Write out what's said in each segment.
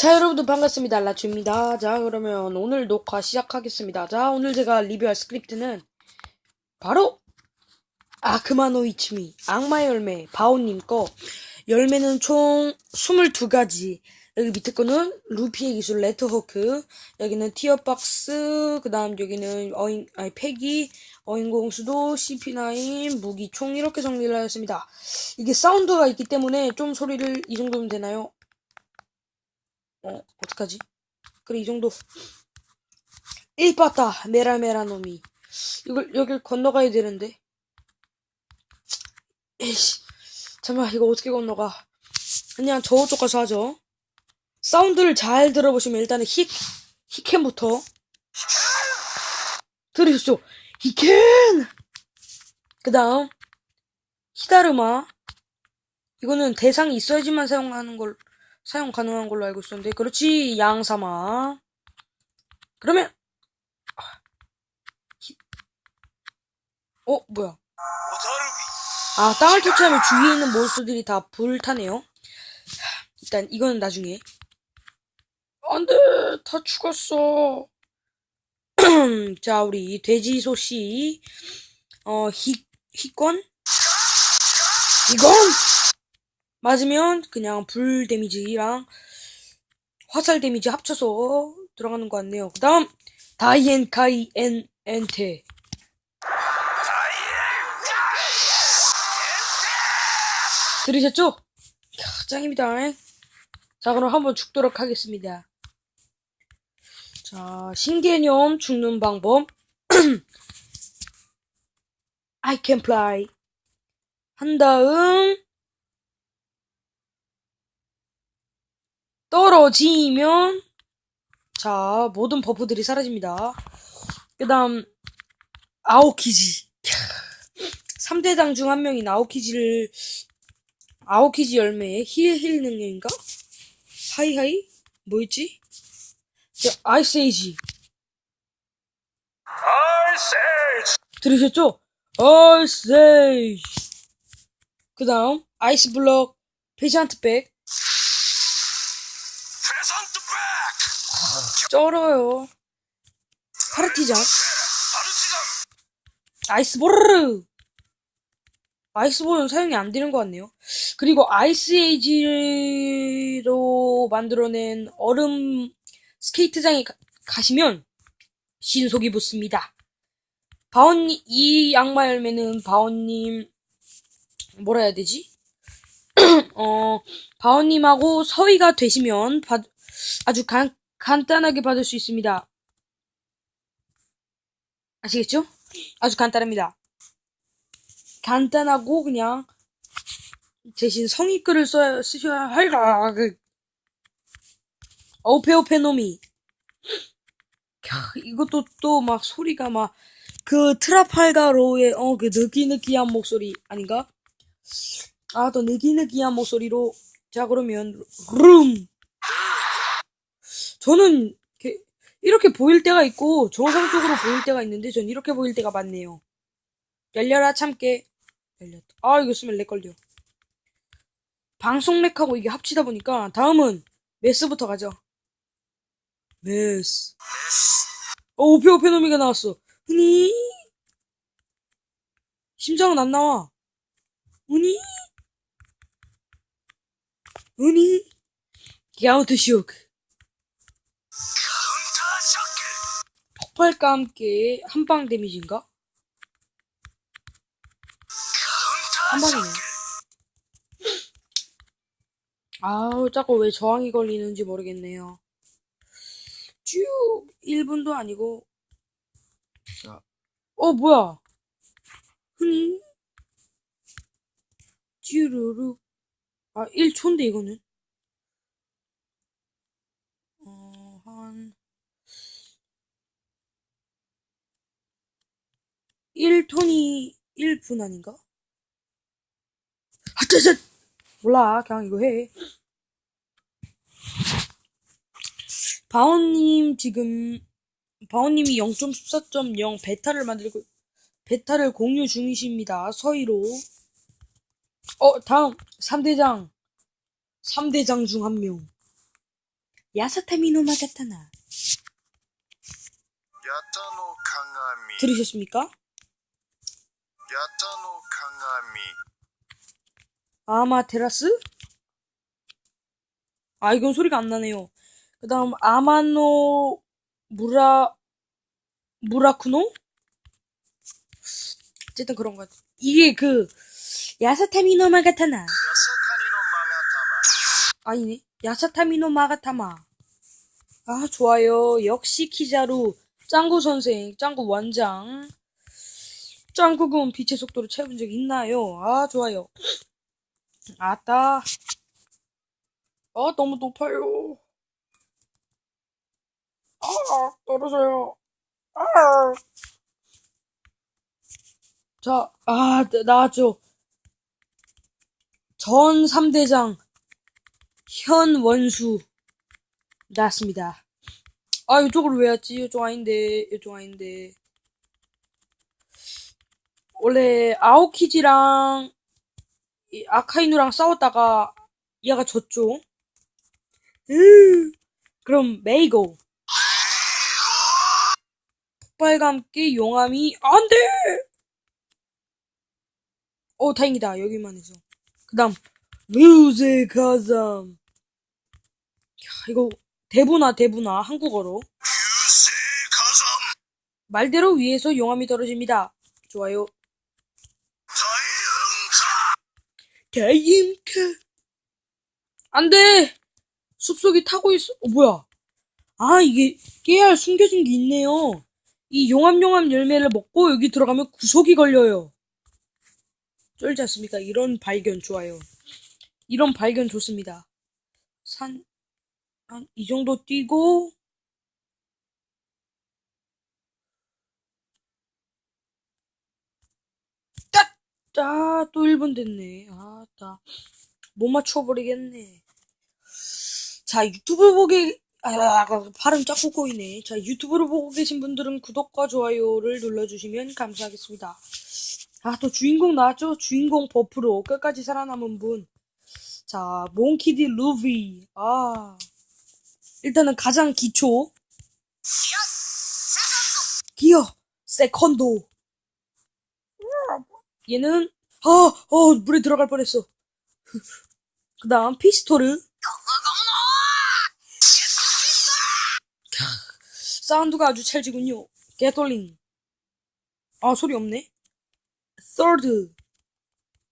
자, 여러분들 반갑습니다. 라츄입니다. 자, 그러면 오늘 녹화 시작하겠습니다. 자, 오늘 제가 리뷰할 스크립트는 바로 아크마노이츠미 악마의 열매 바오님 거 열매는 총 22가지 여기 밑에 거는 루피의 기술 레터호크 여기는 티어박스 그 다음 여기는 어인 아니 패기 어인공수도 CP9 무기 총 이렇게 정리를 하였습니다 이게 사운드가 있기 때문에 좀 소리를 이 정도면 되나요? 어, 어떡하지? 그래, 이 정도. 1빠따, 메라메라 놈이. 이걸, 여길 건너가야 되는데. 에이씨. 잠깐만, 이거 어떻게 건너가. 그냥 저쪽 가서 하죠. 사운드를 잘 들어보시면 일단은 히, 히켄부터. 들으셨죠? 히켄! 그 다음, 히다르마. 이거는 대상이 있어야지만 사용하는 걸, 사용 가능한 걸로 알고 있었는데. 그렇지 양사마 그러면 히- 어 뭐야? 아 땅을 터치하면 주위에 있는 몬스터들이 다 불타네요. 일단 이거는 나중에. 안돼 다 죽었어. 자 우리 돼지소씨. 어히 희권? 이건 맞으면 그냥 불 데미지랑 화살 데미지 합쳐서 들어가는 것 같네요. 그 다음 다이엔 카이 엔 엔테 들으셨죠? 이야, 짱입니다. 자 그럼 한번 죽도록 하겠습니다. 자 신개념 죽는 방법 I can fly 한 다음 떨어지면 자 모든 버프들이 사라집니다. 그 다음 아오키지 3대당 중 한 명인 아오키지를 아오키지 열매의 힐힐 능력인가? 하이하이? 뭐였지? 자, 아이스에이지 아이스에이지 들으셨죠? 아이스에이지 그 다음 아이스블럭 페이지한트백 프레젠트 백 쩔어요 파르티잔 바르치장 아이스보르 아이스 볼은 사용이 안 되는 것 같네요. 그리고 아이스 에이지로 만들어낸 얼음 스케이트장에 가, 가시면 신속이 붙습니다. 바온님 이 악마 열매는 바온님 뭐라 해야 되지? 어 바온님하고 서의가 되시면 받, 아주 간, 간단하게 받을 수 있습니다. 아시겠죠? 아주 간단합니다. 간단하고 그냥 대신 성의글을 써 쓰셔야 할까 그 어페오페노미 캬, 이것도 또 막 소리가 막 그 트라팔가로의 어 그 느끼느끼한 목소리 아닌가? 아 또 느끼느끼한 목소리로 자 그러면 룸 저는 이렇게, 보일 때가 있고 정상적으로 보일 때가 있는데 전 이렇게 보일 때가 많네요. 열려라 참깨 열렸다. 아 이거 쓰면 렉 걸려. 방송 렉하고 이게 합치다 보니까 다음은 메스부터 가죠. 메스. 어 오페 오페노미가 나왔어. 흔히 심장은 안 나와. 흔히 흔히 가운트 쇼크. 폭발과 함께 한방 데미지인가? 한 카운터 방이네. 아우, 자꾸 왜 저항이 걸리는지 모르겠네요. 쭉 1분도 아니고. 자, 어, 뭐야? 흔히 쭈루루. 아, 1초인데, 이거는. 어, 한. 1톤이 1분 아닌가? 아, 하짜짜 몰라 그냥 이거 해. 바오님 지금 바오님이 0.14.0 베타를 만들고 베타를 공유 중이십니다. 서희로. 어 다음. 3대장. 3대장 중 한 명. 야사타미노 마자타나. 들으셨습니까? 야타노 강아미 아마테라스? 아 이건 소리가 안 나네요. 그 다음 아마노 무라 무라쿠노? 어쨌든 그런 것 같아. 이게 그 야사타미노 마가타나 야사타니노 마가타마 아니네 야사타미노 마가타마 아 좋아요 역시 키자루 짱구 선생 짱구 원장 짱구군 빛의 속도를 채운 적 있나요? 아, 좋아요. 아따. 아, 너무 높아요. 아, 떨어져요. 아. 자, 아, 나- 나왔죠. 전 3대장. 현 원수 나왔습니다. 아 이쪽으로 왜 왔지? 이쪽 아닌데 이쪽 아닌데 원래 아오키지랑 아카이누랑 싸웠다가 얘가 졌죠. 그럼 메이고. 폭발과 함께 용암이 안 돼! 어, 다행이다. 여기만 해서. 그 다음, 뮤직 하잠. 이거 대부나 대부나 한국어로. 말대로 위에서 용암이 떨어집니다. 좋아요. 게임캐. 안 돼! 숲속이 타고 있어. 어, 뭐야? 아, 이게 깨알 숨겨진 게 있네요. 이 용암용암 열매를 먹고 여기 들어가면 구속이 걸려요. 쫄지 않습니까? 이런 발견 좋아요. 이런 발견 좋습니다. 산, 한, 이 정도 뛰고, 아, 또 1분 됐네. 아, 따. 못 맞춰버리겠네. 자, 유튜브 보기, 아, 아, 아, 발음 쫙 꼬이네. 자, 유튜브를 보고 계신 분들은 구독과 좋아요를 눌러주시면 감사하겠습니다. 아, 또 주인공 나왔죠? 주인공 버프로 끝까지 살아남은 분. 자, 몽키디 루비. 아. 일단은 가장 기초. 기어! 세컨도. 얘는, 어, 어, 물에 들어갈 뻔했어. 그 다음, 피스토르. 사운드가 아주 찰지군요. 게톨링. 아, 소리 없네. 서드.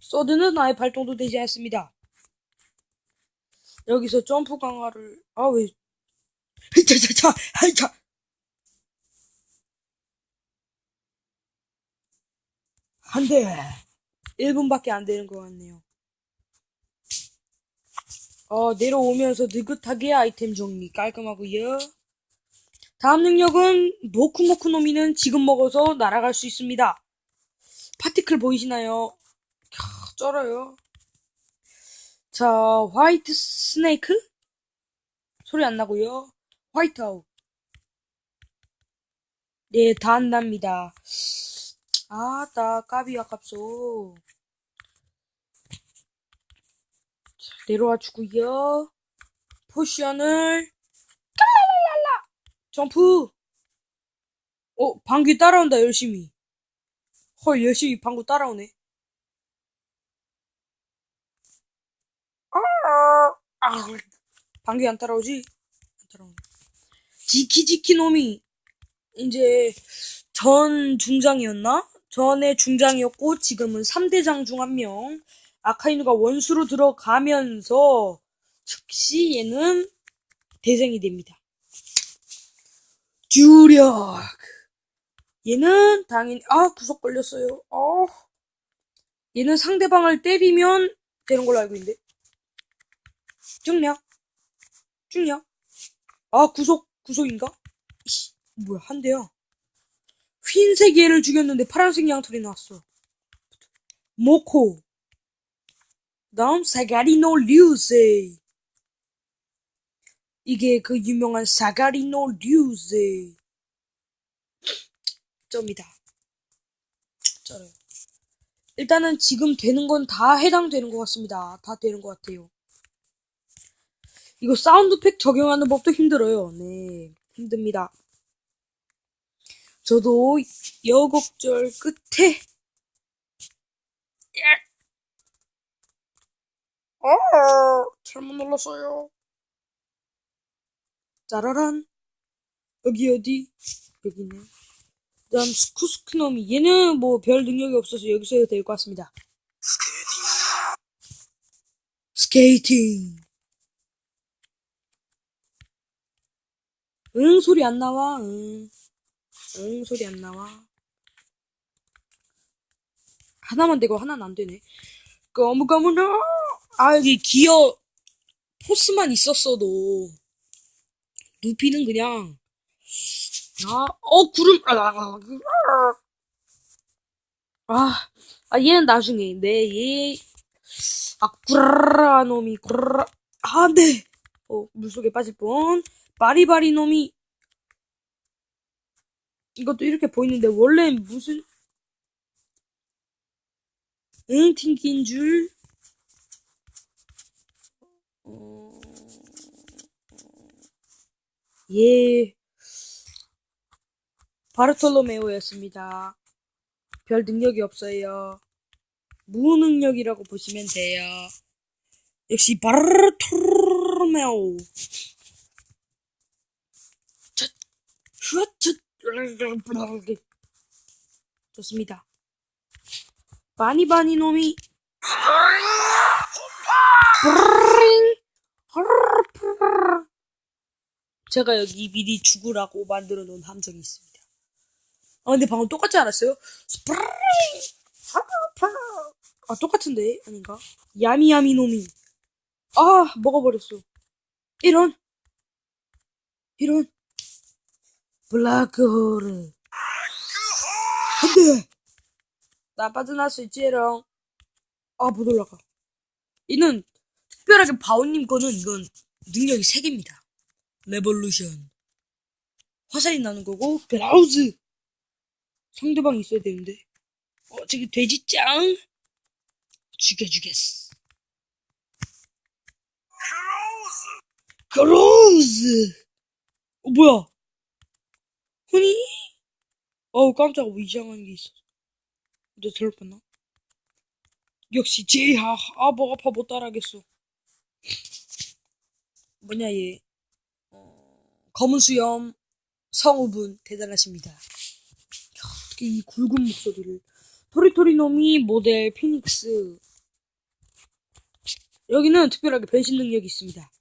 서드는 아예 발동도 되지 않습니다. 여기서 점프 강화를, 아, 왜. 히차차차, 하이차. 안 돼. 1분밖에 안 되는 것 같네요. 어, 내려오면서 느긋하게 아이템 정리 깔끔하고요. 다음 능력은 모쿠모쿠노미는 지금 먹어서 날아갈 수 있습니다. 파티클 보이시나요? 캬, 쩔어요. 자, 화이트 스네이크? 소리 안 나고요. 화이트 아웃. 네, 다 한답니다. 아, 나 까비 아깝소. 자, 내려와 주고요. 포션을 깔랄랄라 점프. 어, 방귀 따라온다 열심히. 헐, 열심히 방구 따라오네. 아, 아, 방귀 안 따라오지? 안 따라오네. 지키지키 놈이 이제 전 중장이었나? 전에 중장이었고 지금은 3대장 중 한 명. 아카이누가 원수로 들어가면서 즉시 얘는 대생이 됩니다. 주력. 얘는 당연히 아 구속 걸렸어요. 어. 얘는 상대방을 때리면 되는 걸로 알고 있는데. 중력. 중력. 아 구속 구속인가? 이씨, 뭐야 한 대야. 흰색 얘를 죽였는데 파란색 양털이 나왔어. 모코. 다음 사가리노 류세. 이게 그 유명한 사가리노 류세. 점이다. 쩔어요. 일단은 지금 되는 건 다 해당되는 것 같습니다. 다 되는 것 같아요. 이거 사운드팩 적용하는 법도 힘들어요. 네, 힘듭니다. 저도 여곡절 끝에 어, 잘못 눌렀어요. 짜라란. 여기 어디? 여기네. 그다음 스쿠스크 놈이 얘는 뭐 별 능력이 없어서 여기서 해도 될 것 같습니다. 스케이팅. 응 소리 안 나와. 응. 응 소리 안 나와. 하나만 되고 하나는 안 되네. 거무거무나. 아 여기 기어 포스만 있었어도. 루피는 그냥. 아, 어, 구름, 아, 아, 아, 아, 얘는 나중에, 네, 얘, 아, 구라라 놈이, 구라라, 아, 네, 어, 물속에 빠질 뻔, 바리바리 놈이, 이것도 이렇게 보이는데, 원래 무슨, 응, 튕긴 줄, 어, 예, 바르톨로메오였습니다. 별 능력이 없어요. 무능력이라고 보시면 돼요. 역시 바르톨로메오. 첫, 첫, 첫, 좋습니다. 바니 바니 놈이 브링, 허르르르르. 제가 여기 미리 죽으라고 만들어 놓은 함정이 있습니다. 아, 근데 방금 똑같지 않았어요? 아, 똑같은데? 아닌가? 야미야미 놈이. 아, 먹어버렸어. 이런. 이런. 블라크홀을. 안 돼! 나 빠져날 수 있지롱. 아, 못 올라가. 이는, 특별하게 바오님 거는 이건 능력이 3개입니다. 레볼루션. 화살이 나는 거고, 브라우즈. 상대방이 있어야 되는데. 어, 저기 돼지짱. 죽여주겠어. 크로우즈! 어, 뭐야? 훈이? 어우, 깜짝 이상한 게 있어. 너 봤나? 역시 제이하. 아, 목 아파 못 따라하겠어. 뭐냐, 얘. 어, 검은 수염, 성우분, 대단하십니다. 어떻게 이 굵은 목소리를. 토리토리 놈이 모델 피닉스. 여기는 특별하게 변신 능력이 있습니다.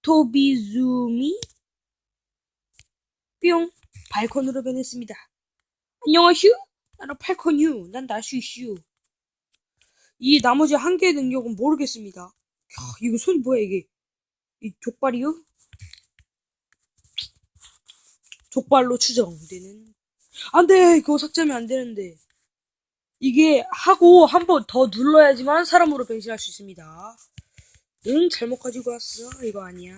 토비즈미 뿅 발콘으로 변했습니다. 안녕하슈? 나는 팔콘유. 난 나슈슈. 이 나머지 한 개의 능력은 모르겠습니다. 야, 이거 손 뭐야 이게? 이 족발이요? 족발로 추정되는. 안 돼! 그거 삭제하면 안 되는데. 이게 하고 한 번 더 눌러야지만 사람으로 변신할 수 있습니다. 응, 잘못 가지고 왔어. 이거 아니야.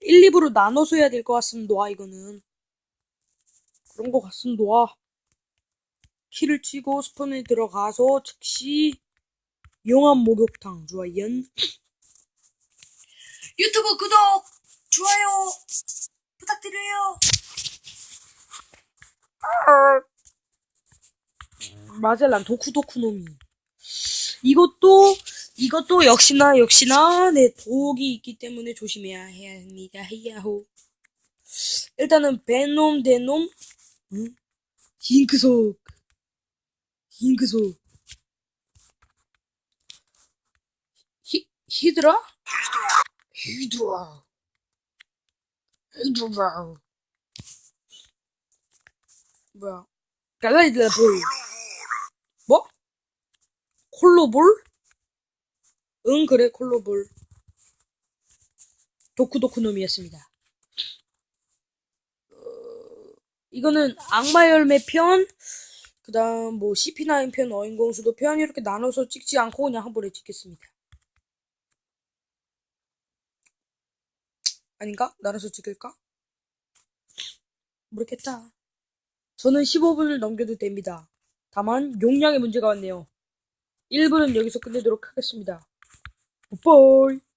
1, 2부로 나눠서 해야 될 것 같습니다. 이거는. 그런 것 같습니다. 키를 치고 스폰에 들어가서 즉시 용암 목욕탕 좋아연 유튜브 구독 좋아요 부탁드려요 마젤란 도쿠도쿠 놈이 이것도 이것도 역시나 역시나 네 독이 있기 때문에 조심해야 해야 합니다 헤야호. 일단은 베놈 데놈. 응? 징크속. 징크속. 히 히드라? 히드라. 히드라. 뭐야? 갈라이드라 볼. 뭐? 콜로볼? 응 그래 콜로볼 도쿠도쿠놈이었습니다 어, 이거는 악마 열매 편 그 다음 뭐 CP9 편 어인공수도 편 이렇게 나눠서 찍지 않고 그냥 한 번에 찍겠습니다 아닌가? 나눠서 찍을까? 모르겠다 저는 15분을 넘겨도 됩니다 다만 용량의 문제가 왔네요 1부는 여기서 끝내도록 하겠습니다. 빠이.